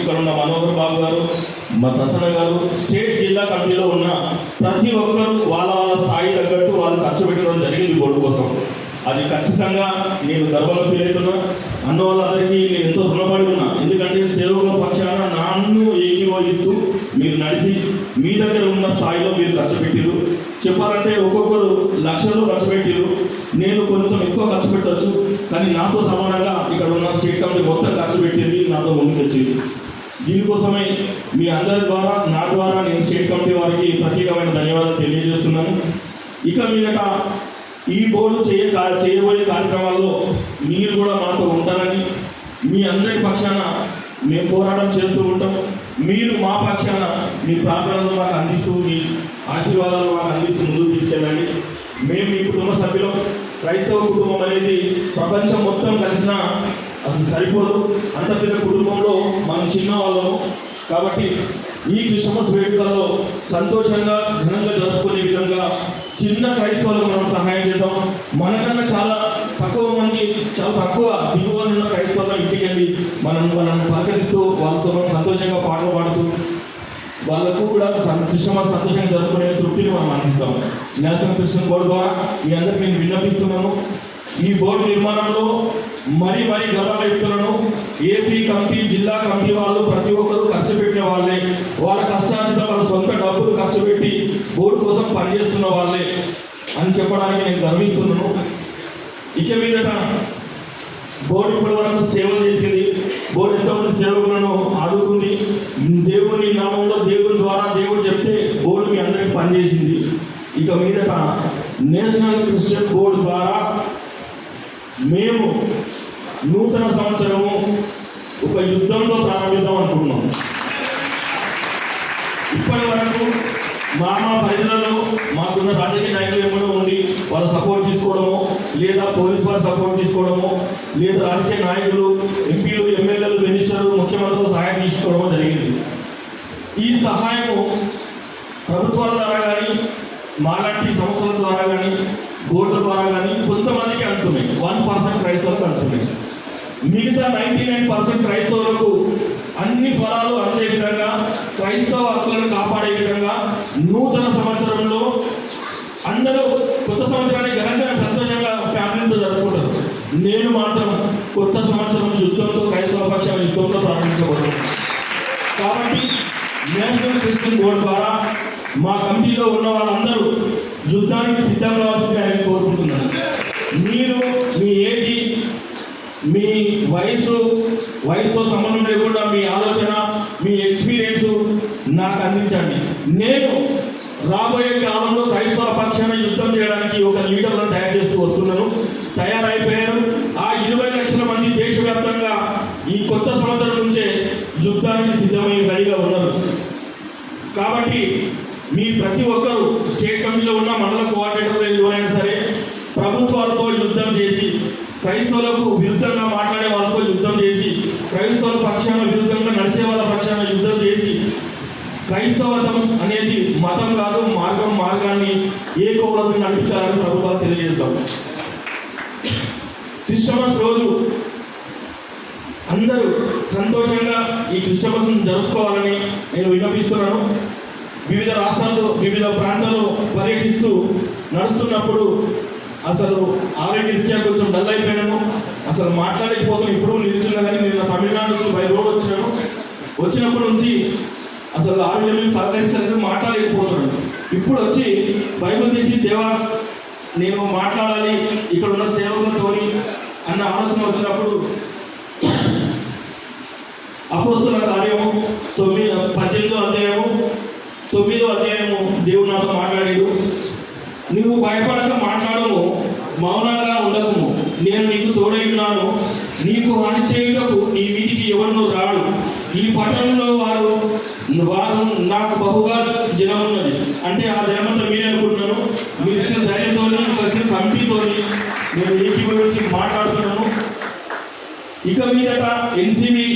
ఇక్కడ ఉన్న మనోహర్ బాబు గారు మా ప్రసన్న గారు స్టేట్ జిల్లా కమిటీలో ఉన్న ప్రతి ఒక్కరు వాళ్ళ వాళ్ళ స్థాయి తగ్గట్టు వాళ్ళు ఖర్చు పెట్టడం జరిగింది బోర్డు కోసం. అది ఖచ్చితంగా నేను గర్వంగా ఫీల్ అవుతున్నా. అన్న వాళ్ళందరికీ నేను ఎంతో రుణపడి ఉన్నా. ఎందుకంటే సేవకుల పక్షాన నన్ను ఏకీభవిస్తూ మీరు నడిచి మీ దగ్గర ఉన్న స్థాయిలో మీరు ఖర్చు పెట్టారు చెప్పాలంటే ఒక్కొక్కరు లక్షల్లో ఖర్చు పెట్టారు నేను కొంచెం ఎక్కువ ఖర్చు పెట్టవచ్చు కానీ నాతో సమానంగా ఇక్కడ ఉన్న స్టేట్ కమిటీ మొత్తం ఖర్చు పెట్టింది నాతో ముందుకొచ్చింది. దీనికోసమే మీ అందరి ద్వారా నా ద్వారా నేను స్టేట్ కమిటీ వారికి ప్రత్యేకమైన ధన్యవాదాలు తెలియజేస్తున్నాను. ఇక మీదట ఈ బోర్డు చేయ చేయబోయే కార్యక్రమాల్లో మీరు కూడా మాతో ఉంటారని మీ అందరి పక్షాన మేము పోరాటం చేస్తూ ఉంటాం. మీరు మా పక్షాన మీ ప్రార్థనలు మాకు అందిస్తూ మీ ఆశీర్వాదాలు మాకు అందించి ముందుకు తీసుకెళ్ళండి. మేము మీ కుటుంబ సభ్యులం. క్రైస్తవ కుటుంబం అనేది ప్రపంచం మొత్తం కలిసిన అసలు సరిపోదు. అంత పెద్ద కుటుంబంలో మనం చిన్న వాళ్ళము. కాబట్టి ఈ క్రిస్మస్ వేడుకల్లో సంతోషంగా ఘనంగా జరుపుకునే విధంగా చిన్న క్రైస్తవులకు మనం సహాయం చేద్దాం. మనకన్నా చాలా తక్కువ మంది చాలా తక్కువ దిగువ ఉన్న క్రైస్తవుల ఇంటికి వెళ్ళి మనం మనం పలకరిస్తూ వాళ్ళతో మనం సంతోషంగా పాటలు పాడుతూ వాళ్ళకు కూడా కృష్ణ క్రిస్మస్ సంతోషంగా జరుపుకునే తృప్తిని మనం అందిస్తాం నేషనల్ క్రిస్టియన్ బోర్డు ద్వారా ఈ అందరికి నేను విన్నపిస్తున్నాను. ఈ బోర్డు నిర్మాణంలో మరి మరీ గర్వ వ్యక్తులను ఏపీ కంపెనీ జిల్లా కంపెనీ వాళ్ళు ప్రతి ఒక్కరూ ఖర్చు పెట్టే వాళ్ళే. వాళ్ళ కష్టార్జిత వాళ్ళ సొంత డబ్బులు ఖర్చు పెట్టి బోర్డు కోసం పనిచేస్తున్న వాళ్ళే అని చెప్పడానికి నేను గర్విస్తున్నాను. నేషనల్ క్రిస్టియన్ బోర్డు ద్వారా మేము నూతన సంవత్సరము ఒక యుద్ధంతో ప్రారంభిద్దాం అనుకుంటున్నాం. ఇప్పటి వరకు మా మా పరిధిలో మాకున్న రాజకీయ నాయకులు ఏమైనా ఉండి వాళ్ళ సపోర్ట్ తీసుకోవడము లేదా పోలీస్ వారి సపోర్ట్ తీసుకోవడము లేదా రాజకీయ నాయకులు ఎంపీలు ఎమ్మెల్యేలు మినిస్టర్లు ముఖ్యమంత్రులు సహాయం తీసుకోవడము జరిగింది. ఈ సహాయము ప్రభుత్వాల ద్వారా కానీ మాలాంటి సంస్థల ద్వారా కానీ బోర్డుల ద్వారా కానీ కొంతమందికి అందుతున్నాయి. వన్ పర్సెంట్ క్రైస్తవులకు అందుతున్నాయి. మిగతా నైంటీ నైన్ పర్సెంట్ క్రైస్తవులకు అన్ని ఫలాలు అందే విధంగా క్రైస్తవ హక్కులను కాపాడే విధంగా నూతన సంవత్సరంలో అందరూ కొత్త సంవత్సరాన్ని ఘనంగా సంతోషంగా ఫ్యామిలీతో జరుపుకుంటారు. నేను మాత్రం కొత్త సంవత్సరం యుద్ధంతో క్రైస్తవ పక్షాల యుద్ధంతో ప్రారంభించబోతున్నాను. కాబట్టి నేషనల్ క్రిస్టియన్ బోర్డు ద్వారా మా కమిటీలో ఉన్న వాళ్ళందరూ యుద్ధానికి సిద్ధం కావాల్సింది ఆయన కోరుకుంటున్నాను మీరు మీ ఏజీ మీ వయసు వయసుతో సంబంధం లేకుండా మీ ఆలోచన మీ ఎక్స్పీరియన్స్ నాకు అందించండి. నేను రాబోయే కాలంలో క్రైస్తవ పక్షాన యుద్ధం చేయడానికి ఒక లీడర్లను తయారు చేస్తూ వస్తున్నాను. తయారైపోయారు ఆ ఇరవై లక్షల మంది దేశవ్యాప్తంగా ఈ కొత్త సంవత్సరం నుంచే యుద్ధానికి సిద్ధమై రెడీగా ఉన్నారు కాబట్టి మీ ప్రతి ఒక్కరూ స్టేట్ కమిటీలో ఉన్న మండల కోఆర్డినేటర్లు ఎవరైనా సరే ప్రభుత్వాలతో యుద్ధం చేసి క్రైస్తవులకు విరుద్ధంగా మాట్లాడే వాళ్ళతో యుద్ధం చేసి క్రైస్తవుల పక్షాన విరుద్ధంగా నడిచే వాళ్ళ పక్షాన యుద్ధం చేసి క్రైస్తవతం అనేది మతం కాదు మార్గం మార్గాన్ని ఏ కోవలకు నడిపించాలని ప్రభుత్వాలు తెలియజేస్తాం. క్రిస్టమస్ రోజు అందరూ సంతోషంగా ఈ క్రిస్టమస్ జరుపుకోవాలని నేను విన్నపిస్తున్నాను. వివిధ రాష్ట్రాల్లో వివిధ ప్రాంతాల్లో పర్యటిస్తూ నడుస్తున్నప్పుడు అసలు ఆరోగ్య రీత్యా కొంచెం అసలు మాట్లాడలేకపోతాను ఇప్పుడు నిల్చున్నా కానీ నేను తమిళనాడు నుంచి బై రోడ్ వచ్చినాను. వచ్చినప్పటి నుంచి అసలు ఆరోగ్యం సహకరిస్తారని మాట్లాడలేకపోతున్నాను. ఇప్పుడు వచ్చి బైబిల్ తీసి దేవా నేను మాట్లాడాలి ఇక్కడ ఉన్న సేవకులతోని అన్న ఆలోచన వచ్చినప్పుడు అపోస్తుల కార్యము తొమ్మిది పద్దెనిమిదో అధ్యాయము తొమ్మిదో అధ్యాయము దేవుడు నాతో మాట్లాడాడు. నువ్వు భయపడక మాట్లాడము మౌనాన్ని ఉండకము నేను నీకు తోడైనాను నీకు హాని చేయుటకు నీ వీధికి ఎవరినూ రాడు. ఈ పట్టణంలో వారు వారు నాకు బహుగా జనం ఉన్నది అంటే ఆ జనమంతా మీరే అనుకుంటున్నాను మీరు ఇచ్చిన ధైర్యంతో వచ్చిన కంపెనీతో నేను ఏకీభవించి మాట్లాడుతున్నాను. ఇక మీదట ఎన్సీబీ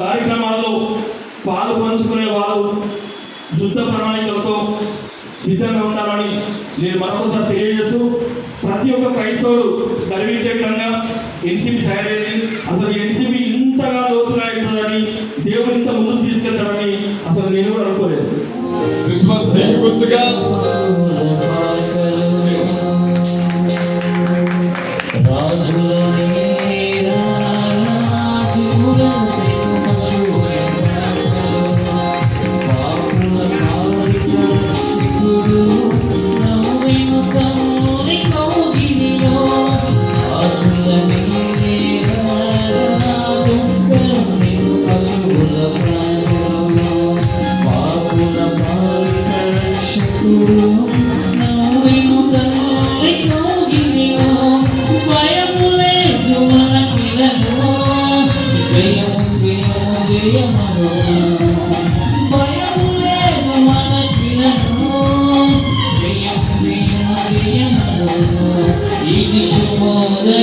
కార్యక్రమాల్లో పాలు పంచుకునే వాళ్ళు యుద్ధ ప్రణాళికలతో సిద్ధంగా ఉండాలని నేను మరొకసారి తెలియజేస్తూ ప్రతి ఒక్క క్రైస్తవుడు గర్వించే విధంగా ఎన్సీబీ తయారైంది. అసలు ఎన్సీబీ ఇంతగా లోతుగా అవుతుందని దేవుడు ఇంత ముందుకు తీసుకెళ్తాడని అసలు నేను కూడా అనుకోలేదు. క్రిస్మస్ గుర్తుగా more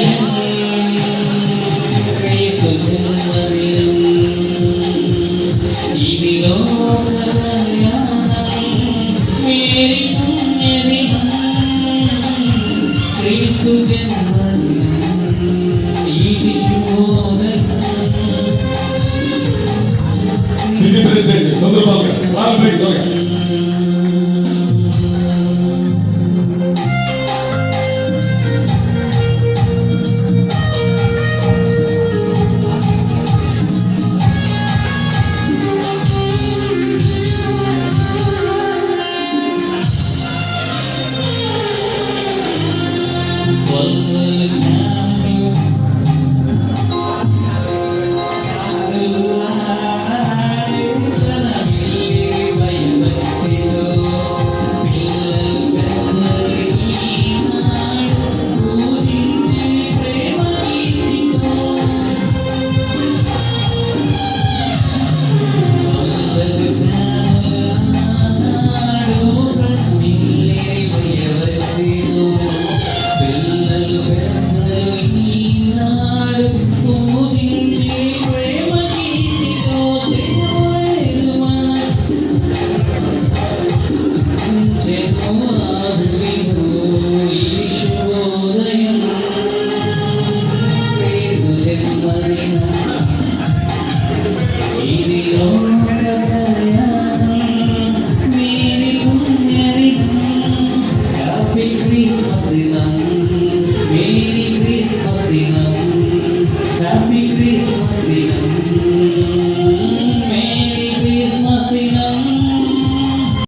Oh.